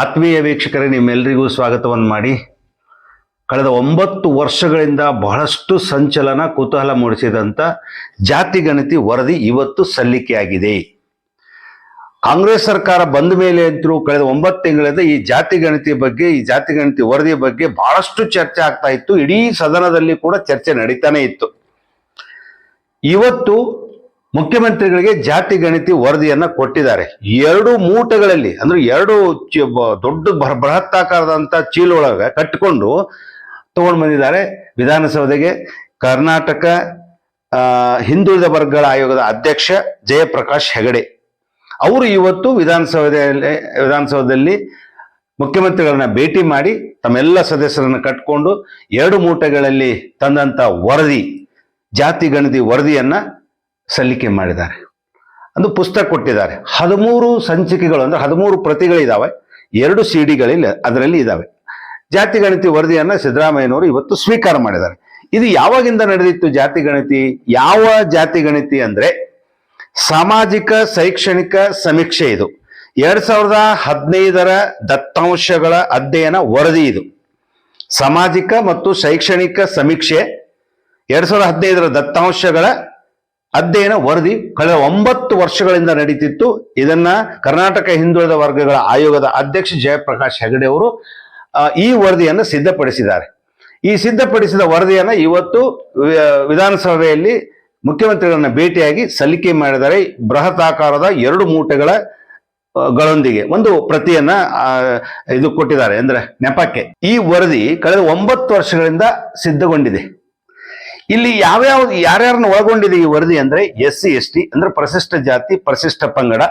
ಆತ್ಮೀಯ ವೀಕ್ಷಕರೇ ನಿಮ್ಮೆಲ್ಲರಿಗೂ ಸ್ವಾಗತವನ್ನು ಮಾಡಿ. ಕಳೆದ ಒಂಬತ್ತು ವರ್ಷಗಳಿಂದ ಬಹಳಷ್ಟು ಸಂಚಲನ ಕುತೂಹಲ ಮೂಡಿಸಿದಂಥ ಜಾತಿ ಗಣತಿ ವರದಿ ಇವತ್ತು ಸಲ್ಲಿಕೆಯಾಗಿದೆ. ಕಾಂಗ್ರೆಸ್ ಸರ್ಕಾರ ಬಂದ ಮೇಲೆ ಅಂತೂ ಕಳೆದ ಒಂಬತ್ತು ತಿಂಗಳಿಂದ ಈ ಜಾತಿ ಗಣತಿ ಬಗ್ಗೆ, ಈ ಜಾತಿ ಗಣತಿ ವರದಿ ಬಗ್ಗೆ ಬಹಳಷ್ಟು ಚರ್ಚೆ ಆಗ್ತಾ ಇತ್ತು. ಇಡೀ ಸದನದಲ್ಲಿ ಕೂಡ ಚರ್ಚೆ ನಡೀತಾನೆ ಇತ್ತು. ಇವತ್ತು ಮುಖ್ಯಮಂತ್ರಿಗಳಿಗೆ ಜಾತಿ ಗಣಿತಿ ವರದಿಯನ್ನ ಕೊಟ್ಟಿದ್ದಾರೆ. ಎರಡು ಮೂಟೆಗಳಲ್ಲಿ, ಅಂದ್ರೆ ಎರಡು ದೊಡ್ಡ ಬೃಹತ್ ಬೃಹತ್ತಾಕಾರದಂತ ಚೀಲೊಳಗ ಕಟ್ಟಿಕೊಂಡು ತಗೊಂಡು ಬಂದಿದ್ದಾರೆ. ವಿಧಾನಸೌಧೆಗೆ ಕರ್ನಾಟಕ ಹಿಂದುಳಿದ ವರ್ಗಗಳ ಆಯೋಗದ ಅಧ್ಯಕ್ಷ ಜಯಪ್ರಕಾಶ್ ಹೆಗಡೆ. ಅವರು ಇವತ್ತು ವಿಧಾನಸೌಧದಲ್ಲಿ ವಿಧಾನಸೌಧದಲ್ಲಿ ಮುಖ್ಯಮಂತ್ರಿಗಳನ್ನ ಭೇಟಿ ಮಾಡಿ ತಮ್ಮೆಲ್ಲ ಸದಸ್ಯರನ್ನು ಕಟ್ಕೊಂಡು ಎರಡು ಮೂಟೆಗಳಲ್ಲಿ ತಂದಂತ ವರದಿ, ಜಾತಿ ಗಣತಿ ವರದಿಯನ್ನ ಸಲ್ಲಿಕೆ ಮಾಡಿದ್ದಾರೆ. ಅಂದು ಪುಸ್ತಕ ಕೊಟ್ಟಿದ್ದಾರೆ. ಹದಿಮೂರು ಸಂಚಿಕೆಗಳು ಅಂದ್ರೆ ಹದಿಮೂರು ಪ್ರತಿಗಳಿದಾವೆ. ಎರಡು ಸಿ ಡಿಗಳಲ್ಲಿ ಅದರಲ್ಲಿ ಇದಾವೆ. ಜಾತಿ ಗಣತಿ ವರದಿಯನ್ನ ಸಿದ್ದರಾಮಯ್ಯನವರು ಇವತ್ತು ಸ್ವೀಕಾರ ಮಾಡಿದ್ದಾರೆ. ಇದು ಯಾವಾಗಿಂದ ನಡೆದಿತ್ತು ಜಾತಿ ಗಣತಿ? ಯಾವ ಜಾತಿ ಗಣತಿ ಅಂದ್ರೆ ಸಾಮಾಜಿಕ, ಶೈಕ್ಷಣಿಕ ಸಮೀಕ್ಷೆ ಇದು. ಎರಡ್ ಸಾವಿರದ ಹದಿನೈದರ ದತ್ತಾಂಶಗಳ ಅಧ್ಯಯನ ವರದಿ ಇದು. ಸಾಮಾಜಿಕ ಮತ್ತು ಶೈಕ್ಷಣಿಕ ಸಮೀಕ್ಷೆ ಎರಡ್ ಸಾವಿರದ ಹದಿನೈದರ ದತ್ತಾಂಶಗಳ ಅಧ್ಯಯನ ವರದಿ ಕಳೆದ ಒಂಬತ್ತು ವರ್ಷಗಳಿಂದ ನಡೀತಿತ್ತು. ಇದನ್ನ ಕರ್ನಾಟಕ ಹಿಂದುಳಿದ ವರ್ಗಗಳ ಆಯೋಗದ ಅಧ್ಯಕ್ಷ ಜಯಪ್ರಕಾಶ್ ಹೆಗಡೆ ಅವರು ಈ ವರದಿಯನ್ನು ಸಿದ್ಧಪಡಿಸಿದ್ದಾರೆ. ಈ ಸಿದ್ಧಪಡಿಸಿದ ವರದಿಯನ್ನು ಇವತ್ತು ವಿಧಾನಸಭೆಯಲ್ಲಿ ಮುಖ್ಯಮಂತ್ರಿಗಳನ್ನ ಭೇಟಿಯಾಗಿ ಸಲ್ಲಿಕೆ ಮಾಡಿದರೆ ಬೃಹತ್ ಆಕಾರದ ಎರಡು ಮೂಟೆಗಳ ಗಳೊಂದಿಗೆ ಒಂದು ಪ್ರತಿಯನ್ನ ಇದು ಕೊಟ್ಟಿದ್ದಾರೆ. ಅಂದ್ರೆ ನೆಪಕ್ಕೆ. ಈ ವರದಿ ಕಳೆದ ಒಂಬತ್ತು ವರ್ಷಗಳಿಂದ ಸಿದ್ಧಗೊಂಡಿದೆ. ಇಲ್ಲಿ ಯಾವ್ಯಾವ ಯಾರ್ಯಾರನ್ನ ಒಳಗೊಂಡಿದೆ ಈ ವರದಿ ಅಂದ್ರೆ ಎಸ್ ಸಿ, ಎಸ್ ಟಿ, ಅಂದ್ರೆ ಪರಿಶಿಷ್ಟ ಜಾತಿ ಪರಿಶಿಷ್ಟ ಪಂಗಡ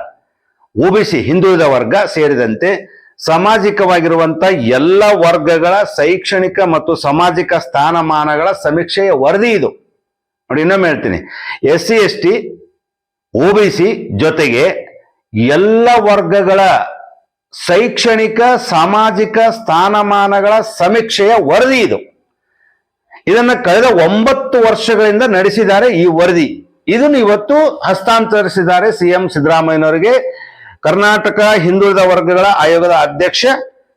ಒಬಿಸಿ ಹಿಂದುಳಿದ ವರ್ಗ ಸೇರಿದಂತೆ ಸಾಮಾಜಿಕವಾಗಿರುವಂತ ಎಲ್ಲ ವರ್ಗಗಳ ಶೈಕ್ಷಣಿಕ ಮತ್ತು ಸಾಮಾಜಿಕ ಸ್ಥಾನಮಾನಗಳ ಸಮೀಕ್ಷೆಯ ವರದಿ ಇದು. ನೋಡಿ, ಇನ್ನೊಮ್ಮೆ ಹೇಳ್ತೀನಿ. S C, S T OBC ಜೊತೆಗೆ ಎಲ್ಲ ವರ್ಗಗಳ ಶೈಕ್ಷಣಿಕ, ಸಾಮಾಜಿಕ ಸ್ಥಾನಮಾನಗಳ ಸಮೀಕ್ಷೆಯ ವರದಿ ಇದು. ಇದನ್ನ ಕಳೆದ ಒಂಬತ್ತು ವರ್ಷಗಳಿಂದ ನಡೆಸಿದ್ದಾರೆ ಈ ವರದಿ. ಇದನ್ನು ಇವತ್ತು ಹಸ್ತಾಂತರಿಸಿದ್ದಾರೆ ಸಿಎಂ ಸಿದ್ದರಾಮಯ್ಯನವರಿಗೆ. ಕರ್ನಾಟಕ ಹಿಂದುಳಿದ ವರ್ಗಗಳ ಆಯೋಗದ ಅಧ್ಯಕ್ಷ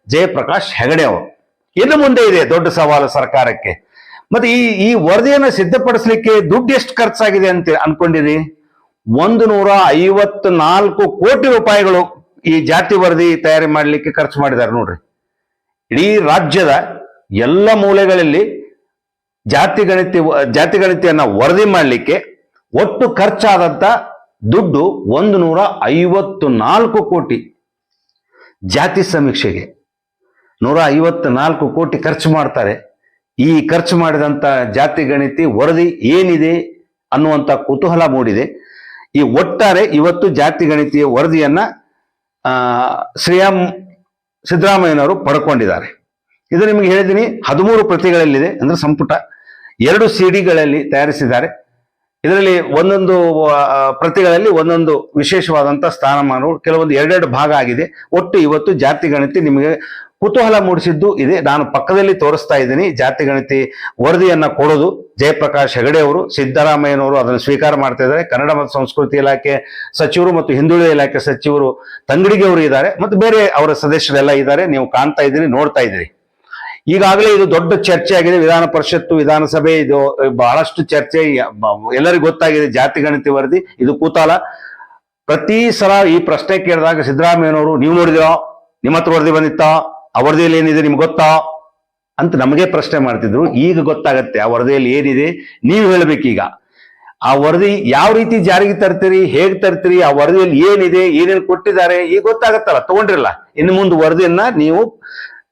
ಜಯಪ್ರಕಾಶ್ ಹೆಗಡೆ ಅವರು. ಇನ್ನು ಮುಂದೆ ಇದೆ ದೊಡ್ಡ ಸವಾಲು ಸರ್ಕಾರಕ್ಕೆ. ಮತ್ತೆ ಈ ಈ ವರದಿಯನ್ನು ಸಿದ್ಧಪಡಿಸಲಿಕ್ಕೆ ದುಡ್ಡು ಎಷ್ಟು ಖರ್ಚಾಗಿದೆ ಅಂತ ಅನ್ಕೊಂಡಿರಿ? ಒಂದು ನೂರ ಐವತ್ನಾಲ್ಕು ಕೋಟಿ ರೂಪಾಯಿಗಳು ಈ ಜಾತಿ ವರದಿ ತಯಾರಿ ಮಾಡಲಿಕ್ಕೆ ಖರ್ಚು ಮಾಡಿದ್ದಾರೆ ನೋಡ್ರಿ. ಇಡೀ ರಾಜ್ಯದ ಎಲ್ಲ ಮೂಲೆಗಳಲ್ಲಿ ಜಾತಿ ಗಣಿತಿ, ಜಾತಿ ಗಣತಿಯನ್ನ ವರದಿ ಮಾಡಲಿಕ್ಕೆ ಒಟ್ಟು ಖರ್ಚಾದಂತ ದುಡ್ಡು ಒಂದು ನೂರ ಐವತ್ತು ನಾಲ್ಕು ಕೋಟಿ ಜಾತಿ ಸಮೀಕ್ಷೆಗೆ. ನೂರ ಐವತ್ತು ನಾಲ್ಕು ಕೋಟಿ ಖರ್ಚು ಮಾಡ್ತಾರೆ. ಈ ಖರ್ಚು ಮಾಡಿದಂತ ಜಾತಿ ಗಣಿತಿ ವರದಿ ಏನಿದೆ ಅನ್ನುವಂತ ಕುತೂಹಲ ಮೂಡಿದೆ. ಈ ಒಟ್ಟಾರೆ ಇವತ್ತು ಜಾತಿ ಗಣತಿಯ ವರದಿಯನ್ನ ಶ್ರೀಎಂ ಸಿದ್ದರಾಮಯ್ಯನವರು ಪಡ್ಕೊಂಡಿದ್ದಾರೆ. ಇದು ನಿಮಗೆ ಹೇಳಿದ್ದೀನಿ, ಹದಿಮೂರು ಪ್ರತಿಗಳಲ್ಲಿದೆ ಅಂದ್ರೆ ಸಂಪುಟ. ಎರಡು ಸಿಡಿಗಳಲ್ಲಿ ತಯಾರಿಸಿದ್ದಾರೆ. ಇದರಲ್ಲಿ ಒಂದೊಂದು ಪ್ರತಿಗಳಲ್ಲಿ ಒಂದೊಂದು ವಿಶೇಷವಾದಂಥ ಸ್ಥಾನಮಾನಗಳು, ಕೆಲವೊಂದು ಎರಡೆರಡು ಭಾಗ ಆಗಿದೆ. ಒಟ್ಟು ಇವತ್ತು ಜಾತಿ ಗಣತಿ ನಿಮಗೆ ಕುತೂಹಲ ಮೂಡಿಸಿದ್ದು ಇದೆ. ನಾನು ಪಕ್ಕದಲ್ಲಿ ತೋರಿಸ್ತಾ ಇದ್ದೀನಿ, ಜಾತಿ ಗಣತಿ ವರದಿಯನ್ನ ಕೊಡೋದು. ಜಯಪ್ರಕಾಶ್ ಹೆಗಡೆ ಅವರು, ಸಿದ್ದರಾಮಯ್ಯನವರು ಅದನ್ನು ಸ್ವೀಕಾರ ಮಾಡ್ತಾ ಇದ್ದಾರೆ. ಕನ್ನಡ ಮತ್ತು ಸಂಸ್ಕೃತಿ ಇಲಾಖೆ ಸಚಿವರು ಮತ್ತು ಹಿಂದುಳಿದ ಇಲಾಖೆ ಸಚಿವರು ತಂಗಡಿಗೆ ಅವರು ಇದ್ದಾರೆ. ಮತ್ತು ಬೇರೆ ಅವರ ಸದಸ್ಯರೆಲ್ಲ ಇದ್ದಾರೆ. ನೀವು ಕಾಣ್ತಾ ಇದ್ದೀರಿ, ನೋಡ್ತಾ ಇದ್ದೀರಿ. ಈಗಾಗಲೇ ಇದು ದೊಡ್ಡ ಚರ್ಚೆ ಆಗಿದೆ ವಿಧಾನ ಪರಿಷತ್ತು, ವಿಧಾನಸಭೆ, ಇದು ಬಹಳಷ್ಟು ಚರ್ಚೆ ಎಲ್ಲರಿಗೂ ಗೊತ್ತಾಗಿದೆ. ಜಾತಿ ಗಣತಿ ವರದಿ, ಇದು ಕೂತಾಲ. ಪ್ರತಿ ಸಲ ಈ ಪ್ರಶ್ನೆ ಕೇಳಿದಾಗ ಸಿದ್ದರಾಮಯ್ಯನವರು, ನೀವು ನೋಡಿದಿರೋ? ನಿಮ್ಮ ಹತ್ರ ವರದಿ ಬಂದಿತ್ತಾ? ಆ ವರದಿಯಲ್ಲಿ ಏನಿದೆ ನಿಮ್ಗೆ ಗೊತ್ತಾ? ಅಂತ ನಮಗೆ ಪ್ರಶ್ನೆ ಮಾಡ್ತಿದ್ರು. ಈಗ ಗೊತ್ತಾಗತ್ತೆ, ಆ ವರದಿಯಲ್ಲಿ ಏನಿದೆ? ನೀವು ಹೇಳ್ಬೇಕೀಗ. ಆ ವರದಿ ಯಾವ ರೀತಿ ಜಾರಿಗೆ ತರ್ತೀರಿ? ಹೇಗೆ ತರ್ತೀರಿ? ಆ ವರದಿಯಲ್ಲಿ ಏನಿದೆ? ಏನೇನು ಕೊಟ್ಟಿದ್ದಾರೆ? ಈಗ ಗೊತ್ತಾಗತ್ತಲ್ಲ, ತಗೊಂಡಿರಲ್ಲ. ಇನ್ನು ಮುಂದೆ ವರದಿಯನ್ನ ನೀವು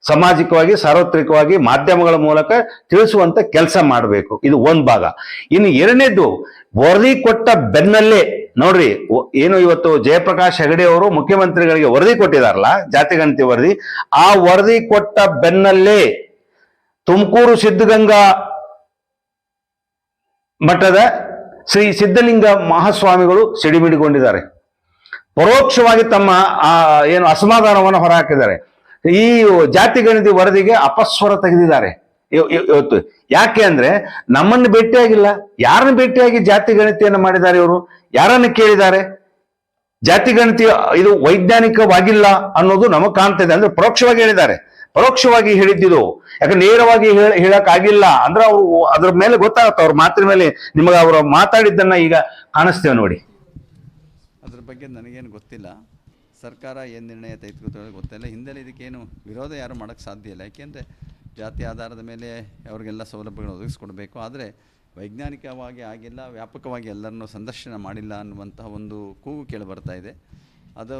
ಸಾಮಾಜಿಕವಾಗಿ, ಸಾರ್ವತ್ರಿಕವಾಗಿ ಮಾಧ್ಯಮಗಳ ಮೂಲಕ ತಿಳಿಸುವಂತ ಕೆಲಸ ಮಾಡಬೇಕು. ಇದು ಒಂದ್ ಭಾಗ. ಇನ್ನು ಎರಡನೇದು, ವರದಿ ಕೊಟ್ಟ ಬೆನ್ನಲ್ಲೇ, ನೋಡ್ರಿ ಏನು ಇವತ್ತು ಜಯಪ್ರಕಾಶ್ ಹೆಗಡೆ ಅವರು ಮುಖ್ಯಮಂತ್ರಿಗಳಿಗೆ ವರದಿ ಕೊಟ್ಟಿದಾರಲ್ಲ ಜಾತಿಗಣತಿ ವರದಿ, ಆ ವರದಿ ಕೊಟ್ಟ ಬೆನ್ನಲ್ಲೇ ತುಮಕೂರು ಸಿದ್ಧಗಂಗಾ ಮಠದ ಶ್ರೀ ಸಿದ್ಧಲಿಂಗ ಮಹಾಸ್ವಾಮಿಗಳು ಸಿಡಿಮಿಡಿಗೊಂಡಿದ್ದಾರೆ. ಪರೋಕ್ಷವಾಗಿ ತಮ್ಮ, ಆ, ಏನು ಅಸಮಾಧಾನವನ್ನು ಹೊರಹಾಕಿದ್ದಾರೆ. ಈ ಜಾತಿ ಗಣತಿ ವರದಿಗೆ ಅಪಸ್ವರ ತೆಗೆದಿದ್ದಾರೆ. ಇವ್- ಇವ್- ಇವತ್ತು ಯಾಕೆ ಅಂದ್ರೆ ನಮ್ಮನ್ನು ಭೇಟಿಯಾಗಿಲ್ಲ. ಯಾರನ್ನ ಭೇಟಿಯಾಗಿ ಜಾತಿ ಗಣತಿಯನ್ನು ಮಾಡಿದ್ದಾರೆ ಇವರು? ಯಾರನ್ನು ಕೇಳಿದ್ದಾರೆ? ಜಾತಿ ಗಣತಿ ಇದು ವೈಜ್ಞಾನಿಕವಾಗಿಲ್ಲ ಅನ್ನೋದು ನಮಗೆ ಕಾಣ್ತಿದೆ ಅಂದ್ರೆ ಪರೋಕ್ಷವಾಗಿ ಹೇಳಿದ್ದಾರೆ. ಪರೋಕ್ಷವಾಗಿ ಹೇಳಿದ್ದಿದು. ಯಾಕಂದ್ರೆ ನೇರವಾಗಿ ಹೇಳ ಹೇಳಕ್ ಆಗಿಲ್ಲ ಅಂದ್ರೆ ಅವರು ಅದ್ರ ಮೇಲೆ ಗೊತ್ತಾಗುತ್ತೆ. ಅವ್ರ ಮಾತಿನ ಮೇಲೆ ನಿಮಗೆ ಅವರು ಮಾತಾಡಿದ್ದನ್ನ ಈಗ ಕಾಣಿಸ್ತೇವೆ ನೋಡಿ. ಅದ್ರ ಬಗ್ಗೆ ನನಗೇನು ಗೊತ್ತಿಲ್ಲ. ಸರ್ಕಾರ ಏನು ನಿರ್ಣಯ ತೆಗೆದುಕೊಳ್ತಾರೆ ಗೊತ್ತಿಲ್ಲ ಹಿಂದೆಲ್ಲ ಇದಕ್ಕೇನು ವಿರೋಧ ಯಾರು ಮಾಡೋಕ್ಕೆ ಸಾಧ್ಯ ಇಲ್ಲ. ಯಾಕೆಂದರೆ ಜಾತಿ ಆಧಾರದ ಮೇಲೆ ಅವ್ರಿಗೆಲ್ಲ ಸೌಲಭ್ಯಗಳು ಒದಗಿಸ್ಕೊಡ್ಬೇಕು. ಆದರೆ ವೈಜ್ಞಾನಿಕವಾಗಿ ಆಗಿಲ್ಲ, ವ್ಯಾಪಕವಾಗಿ ಎಲ್ಲರನ್ನೂ ಸಂದರ್ಶನ ಮಾಡಿಲ್ಲ ಅನ್ನುವಂತಹ ಒಂದು ಕೂಗು ಕೇಳಿ ಬರ್ತಾ ಇದೆ. ಅದು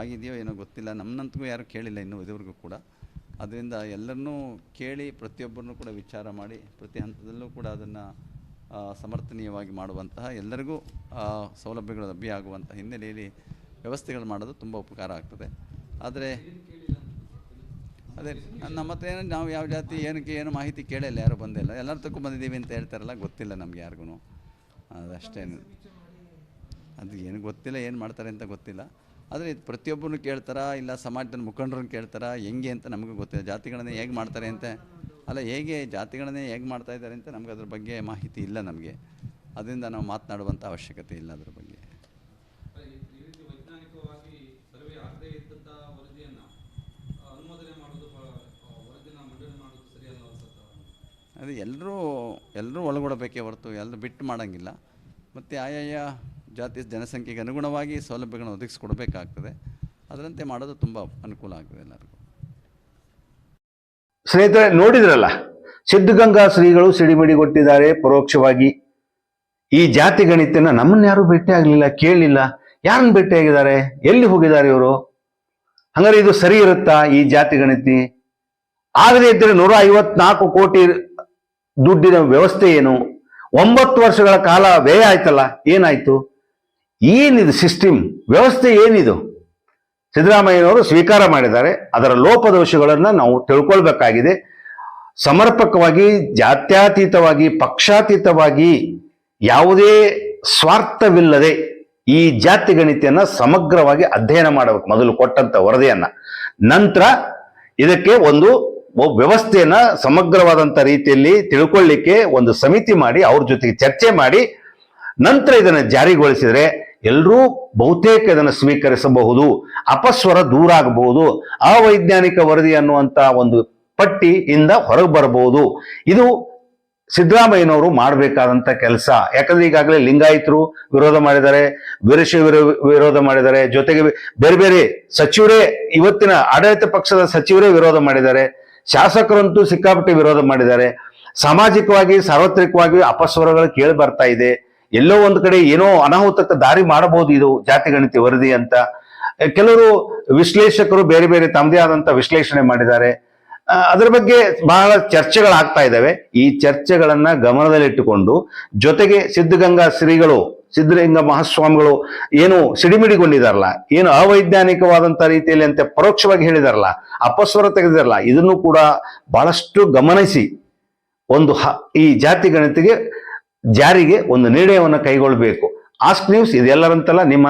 ಆಗಿದೆಯೋ ಏನೋ ಗೊತ್ತಿಲ್ಲ. ನಮ್ಮನಂತಗೂ ಯಾರು ಕೇಳಿಲ್ಲ ಇನ್ನೂ ಇದುವರೆಗೂ ಕೂಡ. ಅದರಿಂದ ಎಲ್ಲರನ್ನೂ ಕೇಳಿ ಪ್ರತಿಯೊಬ್ಬರನ್ನೂ ಕೂಡ ವಿಚಾರ ಮಾಡಿ, ಪ್ರತಿ ಹಂತದಲ್ಲೂ ಕೂಡ ಅದನ್ನು ಸಮರ್ಥನೀಯವಾಗಿ ಮಾಡುವಂತಹ ಎಲ್ಲರಿಗೂ ಸೌಲಭ್ಯಗಳು ಲಭ್ಯ ಆಗುವಂಥ ಹಿನ್ನೆಲೆಯಲ್ಲಿ ವ್ಯವಸ್ಥೆಗಳು ಮಾಡೋದು ತುಂಬ ಉಪಕಾರ ಆಗ್ತದೆ. ಆದರೆ ಅದೇ ನಮ್ಮ ಹತ್ರ ಏನು ನಾವು ಯಾವ ಜಾತಿ, ಏನಕ್ಕೆ ಏನು ಮಾಹಿತಿ ಕೇಳಿಲ್ಲ, ಯಾರು ಬಂದಿಲ್ಲ ಎಲ್ಲರೂ ತಕ್ಕೂ ಬಂದಿದ್ದೀವಿ ಅಂತ ಹೇಳ್ತಾರಲ್ಲ, ಗೊತ್ತಿಲ್ಲ ನಮ್ಗೆ ಯಾರಿಗೂ ಅದಷ್ಟೇನು ಅದು ಏನು ಗೊತ್ತಿಲ್ಲ, ಏನು ಮಾಡ್ತಾರೆ ಅಂತ ಗೊತ್ತಿಲ್ಲ. ಆದರೆ ಇದು ಪ್ರತಿಯೊಬ್ಬರನ್ನು ಕೇಳ್ತಾರಾ, ಇಲ್ಲ ಸಮಾಜದ ಮುಖಂಡರನ್ನು ಕೇಳ್ತಾರಾ, ಹೆಂಗೆ ಅಂತ ನಮಗೂ ಗೊತ್ತಿಲ್ಲ. ಜಾತಿಗಳನ್ನೇ ಹೇಗೆ ಮಾಡ್ತಾರೆ ಅಂತ, ಅಲ್ಲ ಹೇಗೆ ಜಾತಿಗಳನ್ನೇ ಹೇಗೆ ಮಾಡ್ತಾ ಇದ್ದಾರೆ ಅಂತ ನಮ್ಗೆ ಅದ್ರ ಬಗ್ಗೆ ಮಾಹಿತಿ ಇಲ್ಲ ನಮಗೆ. ಅದರಿಂದ ನಾವು ಮಾತನಾಡುವಂಥ ಅವಶ್ಯಕತೆ ಇಲ್ಲ ಅದ್ರ ಬಗ್ಗೆ ಈ ರೀತಿ ವೈಜ್ಞಾನಿಕವಾಗಿ ಸರ್ವೆ ಆಗದೇ ಇದ್ದಂಥ ವರದಿಯನ್ನು ಅನುಮೋದನೆ ಮಾಡೋದು ಬ- ಆ, ವರದಿನ ಮಂಡನೆ ಮಾಡೋದು ಸರಿಯಲ್ಲ ಅನ್ಸುತ್ತೆ ಅದು ಎಲ್ಲರೂ ಎಲ್ಲರೂ ಒಳಗೊಡಬೇಕೇ ಹೊರತು ಎಲ್ಲರೂ ಬಿಟ್ಟು ಮಾಡೋಂಗಿಲ್ಲ. ಮತ್ತು ಆಯಾಯ ಜಾತಿ ಜನಸಂಖ್ಯೆಗೆ ಅನುಗುಣವಾಗಿ ಸೌಲಭ್ಯಗಳನ್ನು ಒದಗಿಸ್ಕೊಡ್ಬೇಕಾಗ್ತದೆ. ಅದರಂತೆ ಮಾಡೋದು ತುಂಬ ಅನುಕೂಲ ಆಗ್ತದೆ ಎಲ್ಲರಿಗೂ. ಸ್ನೇಹಿತರೆ, ನೋಡಿದ್ರಲ್ಲ, ಸಿದ್ಧಗಂಗಾ ಶ್ರೀಗಳು ಸಿಡಿಮಿಡಿಗೊಟ್ಟಿದ್ದಾರೆ ಪರೋಕ್ಷವಾಗಿ. ಈ ಜಾತಿ ಗಣಿತನ ನಮ್ಮನ್ನ ಯಾರು ಭೇಟಿ ಆಗಲಿಲ್ಲ ಕೇಳಲಿಲ್ಲ ಯಾರನ್ನ ಭೇಟಿಯಾಗಿದ್ದಾರೆ ಎಲ್ಲಿ ಹೋಗಿದ್ದಾರೆ ಇವರು? ಹಂಗಾರೆ ಇದು ಸರಿ ಇರುತ್ತಾ ಈ ಜಾತಿ ಗಣಿತಿ? ಆಗದೇ ಇದ್ದರೆ ನೂರ ಐವತ್ನಾಲ್ಕು ಕೋಟಿ ದುಡ್ಡಿನ ವ್ಯವಸ್ಥೆ ಏನು? ಒಂಬತ್ತು ವರ್ಷಗಳ ಕಾಲ ವ್ಯಯ ಆಯ್ತಲ್ಲ, ಏನಾಯ್ತು? ಏನಿದು ಸಿಸ್ಟಮ್ ವ್ಯವಸ್ಥೆ ಏನಿದು? ಸಿದ್ದರಾಮಯ್ಯನವರು ಸ್ವೀಕಾರ ಮಾಡಿದ್ದಾರೆ, ಅದರ ಲೋಪದೋಷಗಳನ್ನು ನಾವು ತಿಳ್ಕೊಳ್ಬೇಕಾಗಿದೆ. ಸಮರ್ಪಕವಾಗಿ, ಜಾತ್ಯಾತೀತವಾಗಿ, ಪಕ್ಷಾತೀತವಾಗಿ ಯಾವುದೇ ಸ್ವಾರ್ಥವಿಲ್ಲದೆ ಈ ಜಾತಿ ಗಣಿತೆಯನ್ನ ಸಮಗ್ರವಾಗಿ ಅಧ್ಯಯನ ಮಾಡಬೇಕು, ಮೊದಲು ಕೊಟ್ಟಂತ ವರದಿಯನ್ನ. ನಂತರ ಇದಕ್ಕೆ ಒಂದು ವ್ಯವಸ್ಥೆಯನ್ನ ಸಮಗ್ರವಾದಂತ ರೀತಿಯಲ್ಲಿ ತಿಳ್ಕೊಳ್ಳಿಕ್ಕೆ ಒಂದು ಸಮಿತಿ ಮಾಡಿ ಅವ್ರ ಜೊತೆಗೆ ಚರ್ಚೆ ಮಾಡಿ ನಂತರ ಇದನ್ನು ಜಾರಿಗೊಳಿಸಿದರೆ ಎಲ್ಲರೂ ಬಹುತೇಕ ಇದನ್ನು ಸ್ವೀಕರಿಸಬಹುದು, ಅಪಸ್ವರ ದೂರ ಆಗಬಹುದು, ಅವೈಜ್ಞಾನಿಕ ವರದಿ ಅನ್ನುವಂತ ಒಂದು ಪಟ್ಟಿ ಇಂದ ಹೊರಗೆ ಬರಬಹುದು. ಇದು ಸಿದ್ದರಾಮಯ್ಯನವರು ಮಾಡಬೇಕಾದಂತ ಕೆಲಸ. ಯಾಕಂದ್ರೆ ಈಗಾಗಲೇ ಲಿಂಗಾಯಿತರು ವಿರೋಧ ಮಾಡಿದ್ದಾರೆ, ವೀರಶೈವ ವಿರೋ- ವಿರೋಧ ಮಾಡಿದ್ದಾರೆ, ಜೊತೆಗೆ ಬೇರೆ ಬೇರೆ ಸಚಿವರೇ ಇವತ್ತಿನ ಆಡಳಿತ ಪಕ್ಷದ ಸಚಿವರೇ ವಿರೋಧ ಮಾಡಿದ್ದಾರೆ. ಶಾಸಕರಂತೂ ಸಿಕ್ಕಾಪಟ್ಟೆ ವಿರೋಧ ಮಾಡಿದ್ದಾರೆ. ಸಾಮಾಜಿಕವಾಗಿ, ಸಾರ್ವತ್ರಿಕವಾಗಿ ಅಪಸ್ವರಗಳು ಕೇಳಿ ಬರ್ತಾ ಇದೆ. ಎಲ್ಲೋ ಒಂದು ಕಡೆ ಏನೋ ಅನಾಹುತಕ್ಕೆ ದಾರಿ ಮಾಡಬಹುದು ಇದು ಜಾತಿ ಗಣಿತ ವರದಿ ಅಂತ. ಕೆಲವರು ವಿಶ್ಲೇಷಕರು ಬೇರೆ ಬೇರೆ ತಮ್ಮದೇ ಆದಂತ ವಿಶ್ಲೇಷಣೆ ಮಾಡಿದ್ದಾರೆ. ಅದರ ಬಗ್ಗೆ ಬಹಳ ಚರ್ಚೆಗಳಾಗ್ತಾ ಇದ್ದಾವೆ. ಈ ಚರ್ಚೆಗಳನ್ನ ಗಮನದಲ್ಲಿಟ್ಟುಕೊಂಡು ಜೊತೆಗೆ ಸಿದ್ಧಗಂಗಾ ಶ್ರೀಗಳು ಸಿದ್ಧಲಿಂಗ ಮಹಾಸ್ವಾಮಿಗಳು ಏನು ಸಿಡಿಮಿಡಿಗೊಂಡಿದಾರಲ್ಲ, ಏನು ಅವೈಜ್ಞಾನಿಕವಾದಂತ ರೀತಿಯಲ್ಲಿ ಅಂತ ಪರೋಕ್ಷವಾಗಿ ಹೇಳಿದಾರಲ್ಲ, ಅಪಸ್ವರ ತೆಗೆದಿರಲ್ಲ ಇದನ್ನು ಕೂಡ ಬಹಳಷ್ಟು ಗಮನಿಸಿ ಒಂದು ಈ ಜಾತಿ ಗಣತಿಗೆ ಜಾರಿಗೆ ಒಂದು ನಿರ್ಣಯವನ್ನು ಕೈಗೊಳ್ಳಬೇಕು. ಆಸ್ಕ್ ನ್ಯೂಸ್ ಇದೆಲ್ಲರಂತಲ್ಲ, ನಿಮ್ಮ